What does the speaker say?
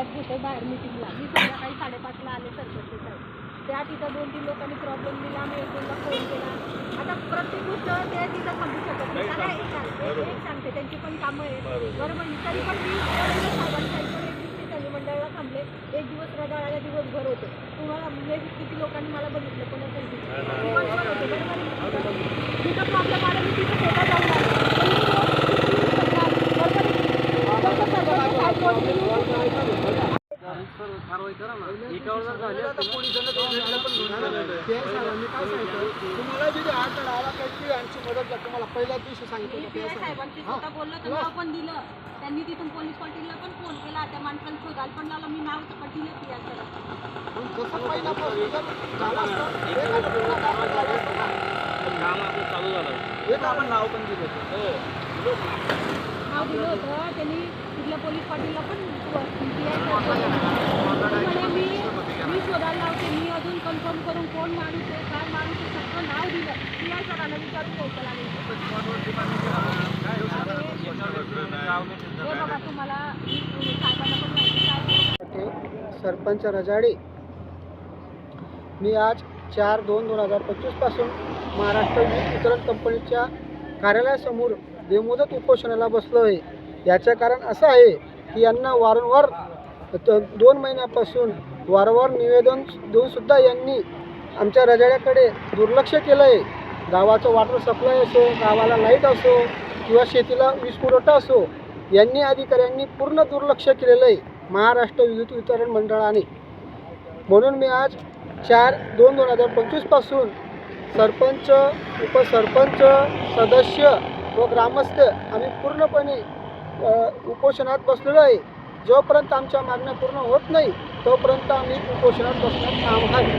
बाहेर मिटिंगला मी संध्याकाळी साडेपाचला आले सरपंच साहेब त्या तिथं दोन तीन लोकांनी प्रॉब्लेम दिला मी एक दोनदा फोन केला. आता प्रत्येक गोष्ट ते तिथं थांबू शकत नाही. त्याला एक सांग- एक- सांगते त्यांची पण कामं आहे बरोबर. आहे. तरी पण मी सांगितलं, एक दिवशी त्यांनी मंडळाला थांबले. एक दिवस रडाळाला दिवसभर होते. तुम्हाला म्हणजे किती लोकांनी मला बघितलं पण असेल तिथे. दिवसभर होते बरोबर आहे. जिथं प्रॉब्लेम आला मी तिथं स्वतः जाऊन आले. पण मी रोज किती करणार? बरोबर आहे. तसं सरपंच मी तुम्हाला जे आला की मदत द्या तुम्हाला दिवशी मी सांगितलं पी आय साहेबांशी स्वतः बोललो तर नाव पण दिलं त्यांनी तिथून पोलीस पाटीलला पण फोन केला त्या माणसाला शोधायला पण लावला मी नाव पण दिलं पी आय पण जसं पहिल्यापासून झालं हे काय पूर्ण झालं असतं ना. हे आपण नाव पण दिलं होतं. दिलं होतं. त्यांनी तिथल्या पोलीस पाटीलला पण म्हणे मी मी शोधायला लावते मी अजून कन्फर्म करून कोण माणूस आहे काय माणूस आहे सगळं नाव दिलं. पी आय सरांना विचारून घ्यायचं लागेल. बघा तुम्हाला सरपंच रजाडे. मी आज चार दोन दोन हजार पंचवीसपासून महाराष्ट्र वीज वितरण कंपनीच्या कार्यालयासमोर बेमुदत उपोषणाला बसलो आहे. याचं कारण असं आहे की यांना वारंवार दोन महिन्यापासून वारंवार निवेदन देऊनसुद्धा यांनी आमच्या रजाड्याकडे दुर्लक्ष केलं आहे. गावाचं वॉटर सप्लाय असो गावाला लाइट असो किंवा शेतीला वीज पुरवठा असो यांनी अधिकाऱ्यांनी पूर्ण दुर्लक्ष केलेलं आहे महाराष्ट्र विद्युत वितरण मंडळाने. म्हणून मी आज चार दोन दोन हजार पंचवीसपासून सरपंच उपसरपंच सदस्य व ग्रामस्थ आम्ही पूर्णपणे उपोषणात बसलेलो आहे. जोपर्यंत आमच्या मागण्या पूर्ण होत नाही तोपर्यंत आम्ही उपोषणात बसण्यात काम आहे.